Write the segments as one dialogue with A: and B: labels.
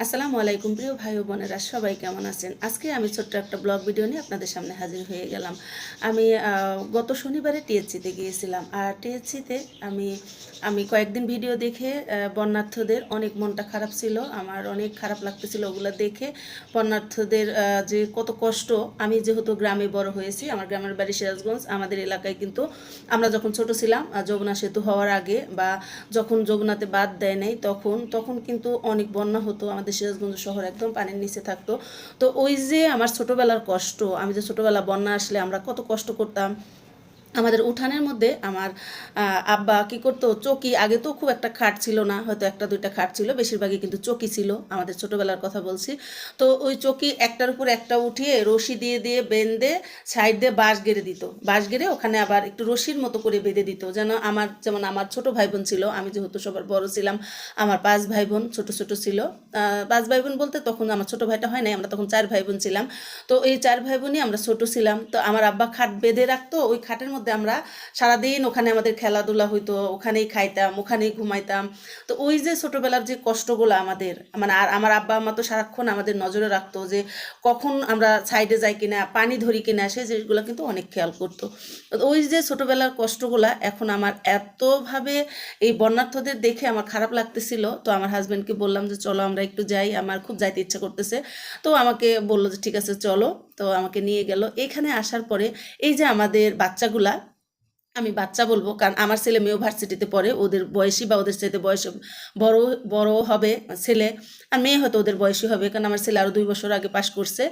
A: আসসালামু আলাইকুম, প্রিয় ভাই বোনেরা, সবাই কেমন আছেন? আজকে আমি ছোট্ট একটা ব্লগ ভিডিও নিয়ে আপনাদের সামনে হাজির হয়ে গেলাম। আমি গত শনিবারে টিএসসিতে গিয়েছিলাম, আর টিএসসিতে আমি আমি কয়েকদিন ভিডিও দেখে বন্যার্থদের অনেক মনটা খারাপ ছিল, আমার অনেক খারাপ লাগতেছিল ওগুলো দেখে। বন্যার্থদের যে কত কষ্ট, আমি যেহেতু গ্রামে বড় হয়েছি, আমার গ্রামের বাড়ি সিরাজগঞ্জ, আমাদের এলাকায় কিন্তু আমরা যখন ছোট ছিলাম যমুনা সেতু হওয়ার আগে বা যখন যমুনাতে বাদ দেয় নাই, তখন তখন কিন্তু অনেক বন্যা হতো আমাদের সিরাজগঞ্জ শহর একদম পানির নিচে থাকতো। তো ওই যে আমার ছোটবেলার কষ্ট, আমি যে ছোটবেলা বন্যা আসলে আমরা কত কষ্ট করতাম আমাদের উঠানের মধ্যে আমার আব্বা কি করতো, চকি আগে তো খুব একটা খাট ছিল না, হয়তো একটা দুইটা খাট ছিল, বেশিরভাগই কিন্তু চকি ছিল, আমাদের ছোটবেলার কথা বলছি। তো ওই চকি একটার উপর একটা উঠিয়ে রশি দিয়ে দিয়ে বেঁধে সাইড দিয়ে বাঁশ গেড়ে দিত। বাঁশ গেড়ে ওখানে আবার একটু রশির মতো করে বেঁধে দিত, যেন আমার, যেমন আমার ছোট ভাই বোন ছিল, আমি যেহেতু সবার বড় ছিলাম, আমার পাঁচ ভাই বোন ছোট ছোট ছিল। পাঁচ ভাই বোন বলতে তখন আমার ছোট ভাইটা হয় নাই, আমরা তখন চার ভাই বোন ছিলাম। তো এই চার ভাই বোনই আমরা ছোট ছিলাম। তো আমার আব্বা খাট বেঁধে রাখতো, ওই খাটের মধ্যে আমরা সারাদিন ওখানে আমাদের খেলাধুলা হইতো, ওখানেই খাইতাম, ওখানেই ঘুমাইতাম। তো ওই যে ছোটোবেলার যে কষ্টগুলো আমাদের মানে আর আমার আব্বা আম্মা তো সারাক্ষণ আমাদের নজরে রাখতো যে কখন আমরা সাইডে যাই কিনা, পানি ধরি কিনা সেই জিনিসগুলো কিন্তু অনেক খেয়াল করতো। ওই যে ছোটোবেলার কষ্টগুলা এখন আমার এতভাবে এই বন্যার্থদের দেখে আমার খারাপ লাগতেছিল। তো আমার হাজব্যান্ডকে বললাম যে, চলো আমরা একটু যাই, আমার খুব যাইতে ইচ্ছা করতেছে। তো আমাকে বলল যে, ঠিক আছে, চলো। তো আমাকে নিয়ে গেল। এখানে আসার পরে এই যে আমাদের বাচ্চাগুলা, আমি বাচ্চা বলব, কারণ আমার ছেলে মেয়েও ভার্সিটিতে পড়ে, ওদের বয়সী বা ওদের চাইতে বয়স বড় বড় হবে ছেলে আর মেয়ে হয়তো ওদের বয়সী হবে, কারণ আমার ছেলে আরও দুই বছর আগে পাশ করছে,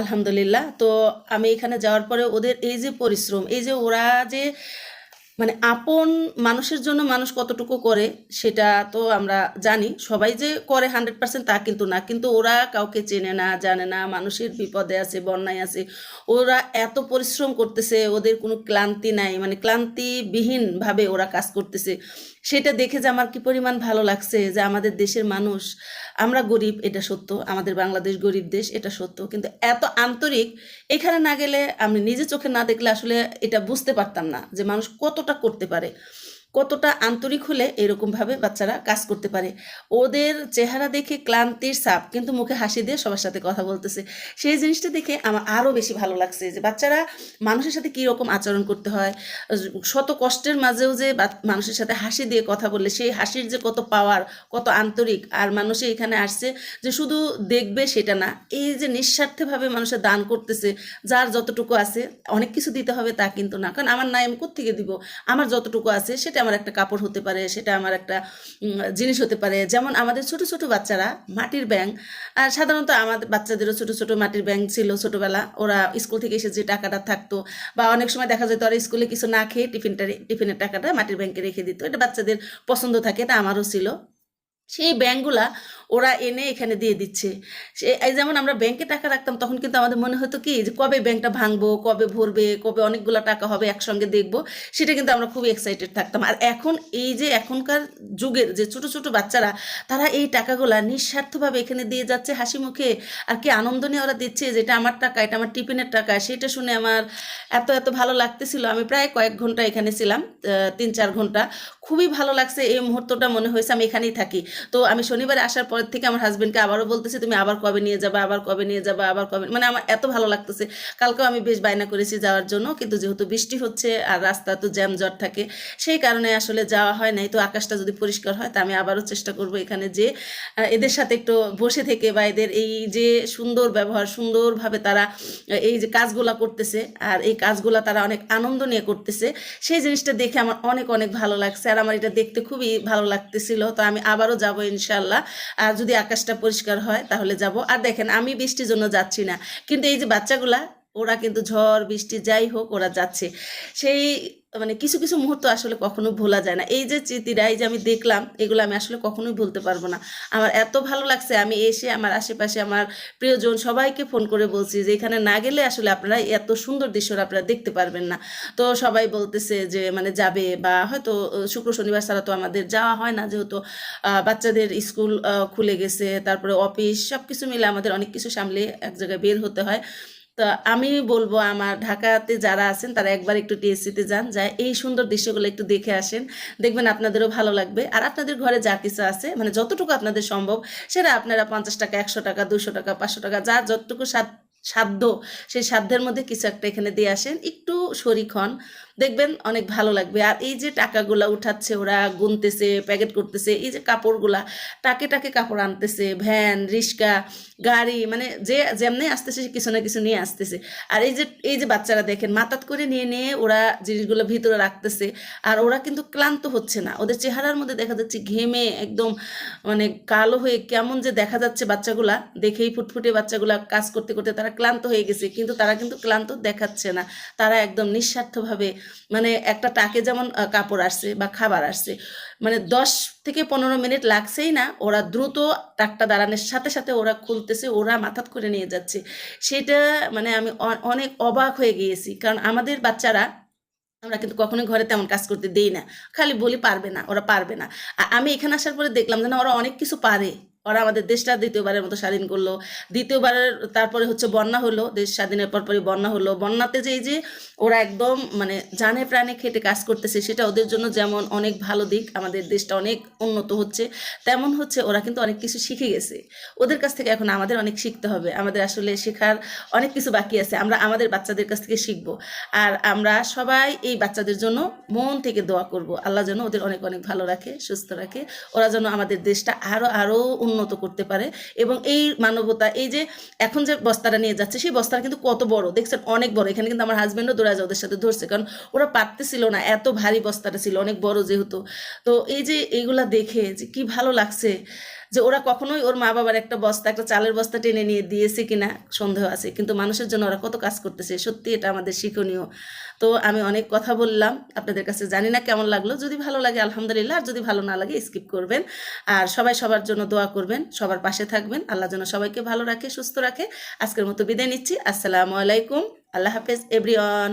A: আলহামদুলিল্লাহ। তো আমি এখানে যাওয়ার পরে ওদের এই যে পরিশ্রম, এই যে ওরা যে মানে আপন মানুষের জন্য মানুষ কতটুকু করে, সেটা তো আমরা জানি। সবাই যে করে হান্ড্রেড পার্সেন্ট তা কিন্তু না। কিন্তু ওরা কাউকে চেনে না, জানে না, মানুষের বিপদে আছে, বন্যায় আছে। ওরা এত পরিশ্রম করতেছে, ওদের কোনো ক্লান্তি নাই। মানে ক্লান্তিবিহীনভাবে ওরা কাজ করতেছে। সেটা দেখে যে আমার কি পরিমাণ ভালো লাগছে যে আমাদের দেশের মানুষ, আমরা গরিব, এটা সত্য, আমাদের বাংলাদেশ গরিব দেশ, এটা সত্য। কিন্তু এত আন্তরিক, এখানে না গেলে আমি নিজে চোখে না দেখলে আসলে এটা বুঝতে পারতাম না যে মানুষ কতটা করতে পারে। কতটা আন্তরিক হলে এরকমভাবে বাচ্চারা কাজ করতে পারে। ওদের চেহারা দেখে ক্লান্তির সাপ কিন্তু মুখে হাসি দিয়ে সবার সাথে কথা বলতেছে। সেই জিনিসটা দেখে আমার আরও বেশি ভালো লাগছে যে বাচ্চারা মানুষের সাথে কী রকম আচরণ করতে হয়, শত কষ্টের মাঝেও যে মানুষের সাথে হাসি দিয়ে কথা বললে, সেই হাসির যে কত পাওয়ার কত আন্তরিক, আর মানুষে এখানে আসছে যে শুধু দেখবে সেটা না, এই যে নিঃস্বার্থভাবে মানুষের দান করতেছে, যার যতটুকু আছে, অনেক কিছু দিতে হবে তা কিন্তু না। কারণ, আমার নাই, আমি কোত্থেকে দিব? আমার যতটুকু আছে সেটা আমার একটা কাপড় হতে পারে, সেটা আমার একটা জিনিস হতে পারে। যেমন আমাদের ছোট ছোট বাচ্চারা মাটির আর সাধারণত আমাদের বাচ্চাদেরও ছোট ছোট মাটির ব্যাংক ছিল ছোটবেলা। ওরা স্কুল থেকে এসে যে টাকাটা থাকতো বা অনেক সময় দেখা যেত ওরা স্কুলে কিছু না খেয়ে টিফিনটা, টিফিনের টাকাটা মাটির ব্যাংকে রেখে দিত। এটা বাচ্চাদের পছন্দ থাকে, এটা আমারও ছিল। সেই ব্যাংকগুলা ওরা এনে এখানে দিয়ে দিচ্ছে। সে, এই যেমন আমরা ব্যাংকে টাকা রাখতাম, তখন কিন্তু আমাদের মনে হতো কি, যে কবে ব্যাংকটা ভাঙবো, কবে ভরবে, কবে অনেকগুলো টাকা হবে একসঙ্গে দেখব, সেটা কিন্তু আমরা খুব এক্সাইটেড থাকতাম। আর এখন এই যে এখনকার যুগের যে ছোট ছোট বাচ্চারা, তারা এই টাকাগুলা নিঃস্বার্থভাবে এখানে দিয়ে যাচ্ছে হাসি মুখে। আর কি আনন্দ নিয়ে ওরা দিচ্ছে যে এটা আমার টাকা, এটা আমার টিফিনের টাকা, সেটা শুনে আমার এত এত ভালো লাগতেছিল। আমি প্রায় কয়েক ঘণ্টা এখানে ছিলাম তিন চার ঘণ্টা। খুবই ভালো লাগছে, এই মুহূর্তটা মনে হয়েছে আমি এখানেই থাকি। তো আমি শনিবারে আসার পর থেকে আমার হাজবেন্ডকে আবারও বলতেছি, তুমি আবার কবে নিয়ে যাবা? আবার কবে নিয়ে যাবা? আবার কবে? মানে আমার এত ভালো লাগতেছে। কালকেও আমি বেশ বায়না করেছি যাওয়ার জন্য, কিন্তু যেহেতু বৃষ্টি হচ্ছে আর রাস্তা তো জ্যাম জট থাকে, সেই কারণে আসলে যাওয়া হয় নাই। তো আকাশটা যদি পরিষ্কার হয়, তা আমি আবারও চেষ্টা করব এখানে যে এদের সাথে একটু বসে থেকে বা এদের এই যে সুন্দর ব্যবহার, সুন্দরভাবে তারা এই যে কাজগুলা করতেছে আর এই কাজগুলা তারা অনেক আনন্দ নিয়ে করতেছে, সেই জিনিসটা দেখে আমার অনেক অনেক ভালো লাগছে। আর আমার এটা দেখতে খুবই ভালো লাগতেছিল। তো আমি আবারও যাব ইনশাল্লাহ আর যদি আকাশটা পরিষ্কার হয় তাহলে যাব। আর দেখেন, আমি বৃষ্টির জন্য যাচ্ছি না। কিন্তু এই যে বাচ্চাগুলা ওরা কিন্তু ঝড়, বৃষ্টি, যাই হোক ওরা যাচ্ছে। সেই মানে কিছু কিছু মুহূর্ত আসলে কখনো ভোলা যায় না। এই যে স্মৃতিরা এই যে আমি দেখলাম, এগুলো আমি আসলে কখনোই ভুলতে পারব না। আমার এত ভালো লাগছে, আমি এসে আমার আশেপাশে আমার প্রিয়জন সবাইকে ফোন করে বলছি যে, এখানে না গেলে আসলে আপনারা এত সুন্দর দৃশ্যটা আপনারা দেখতে পারবেন না। তো সবাই বলতেছে যে মানে যাবে বা হয়তো শুক্র, শনিবার ছাড়া তো আমাদের যাওয়া হয় না যেহেতু বাচ্চাদের স্কুল খুলে গেছে। তারপরে অফিস সব কিছু মিলে আমাদের অনেক কিছু সামলে এক জায়গায় বের হতে হয়। তো আমি বলব আমার ঢাকাতে যারা আছেন, তারা একবার একটু টিএসসিতে যান, যায় এই সুন্দর দৃশ্যগুলো একটু দেখে আসেন। দেখবেন আপনাদেরও ভালো লাগবে। আর আপনাদের ঘরে যা কিছু আছে মানে যতটুকু আপনাদের সম্ভব, সেটা আপনারা পঞ্চাশ টাকা, একশো টাকা, দুশো টাকা, পাঁচশো টাকা, যা যতটুকু সাধ্য, সেই সাধ্যের মধ্যে কিছু একটা এখানে দিয়ে আসেন। একটু শরিক হন। দেখবেন অনেক ভালো লাগবে। আর এই যে টাকাগুলা উঠাচ্ছে ওরা, গুনতেছে প্যাকেট করতেছে, এই যে কাপড়গুলা, টাকে টাকে কাপড় আনতেছে ভ্যান রিক্সা, গাড়ি মানে যে যেমনি আসতেছে সে কিছু না কিছু নিয়ে আসতেছে। আর এই যে এই যে বাচ্চারা দেখেন, মাতাত করে নিয়ে নিয়ে ওরা জিনিসগুলো ভিতরে রাখতেছে। আর ওরা কিন্তু ক্লান্ত হচ্ছে না। ওদের চেহারার মধ্যে দেখা যাচ্ছে ঘেমে একদম মানে কালো হয়ে কেমন যে দেখা যাচ্ছে বাচ্চাগুলা। দেখেই ফুটফুটে বাচ্চাগুলা কাজ করতে করতে তারা ক্লান্ত হয়ে গেছে। কিন্তু তারা কিন্তু ক্লান্ত দেখাচ্ছে না। তারা একদম নিঃস্বার্থভাবে মানে একটা টাকে যেমন কাপড় আসছে বা খাবার আসছে মানে দশ থেকে পনেরো মিনিট লাগছেই না, ওরা দ্রুত টাকটা দাঁড়ানোর সাথে সাথে ওরা খুলতেছে, ওরা মাথাত করে নিয়ে যাচ্ছে। সেটা মানে আমি অনেক অবাক হয়ে গিয়েছি। কারণ আমাদের বাচ্চারা, আমরা কিন্তু কখনোই ঘরে তেমন কাজ করতে দেই না। খালি বলি পারবে না, ওরা পারবে না। আমি এখানে আসার পরে দেখলাম যে না ওরা অনেক কিছু পারে। ওরা আমাদের দেশটা দ্বিতীয়বারের মতো স্বাধীন করল। দ্বিতীয়বারের তারপরে হচ্ছে বন্যা হলো, দেশ স্বাধীনের পরপরই বন্যা হলো। বন্যাতে যে এই যে ওরা একদম মানে জানে প্রাণে খেটে কাজ করতেছে, সেটা ওদের জন্য যেমন অনেক ভালো দিক, আমাদের দেশটা অনেক উন্নত হচ্ছে, তেমন হচ্ছে ওরা কিন্তু অনেক কিছু শিখে গেছে। ওদের কাছ থেকে এখন আমাদের অনেক শিখতে হবে। আমাদের আসলে শেখার অনেক কিছু বাকি আছে। আমরা আমাদের বাচ্চাদের কাছ থেকে শিখব। আর আমরা সবাই এই বাচ্চাদের জন্য মন থেকে দোয়া করব। আল্লাহ যেন ওদের অনেক অনেক ভালো রাখে, সুস্থ রাখে। ওরা যেন আমাদের দেশটা আরও আরও উন্নত করতে পারে এবং এই মানবতা, এই যে এখন যে বস্তাটা নিয়ে যাচ্ছে, সেই বস্তাটা কিন্তু কত বড়? দেখছেন, অনেক বড়। এখানে কিন্তু আমার হাজব্যান্ডও দোরাজা ওদের সাথে, ধরছে। কারণ ওরা পারতেছিল না, এত ভারী বস্তাটা ছিল, অনেক বড় যেহেতু। তো এই যে এইগুলা দেখে যে কি ভালো লাগছে যে ওরা কখনোই ওর মা বাবার একটা বস্তা, একটা চালের বস্তা টেনে নিয়ে দিয়েছে কিনা সন্দেহ আছে। কিন্তু মানুষের জন্য ওরা কত কাজ করতেছে, সত্যি এটা আমাদের শিক্ষণীয়। তো আমি অনেক কথা বললাম, আপনাদের কাছে জানি না কেমন লাগল। যদি ভালো লাগে, আলহামদুলিল্লাহ, আর যদি ভালো না লাগে স্কিপ করবেন। আর সবাই সবার জন্য দোয়া করবেন, সবার পাশে থাকবেন। আল্লাহ যেন সবাইকে ভালো রাখে, সুস্থ রাখে। আজকের মতো বিদায় নিচ্ছি। আসসালামু আলাইকুম। আল্লাহ হাফেজ এভরিওয়ান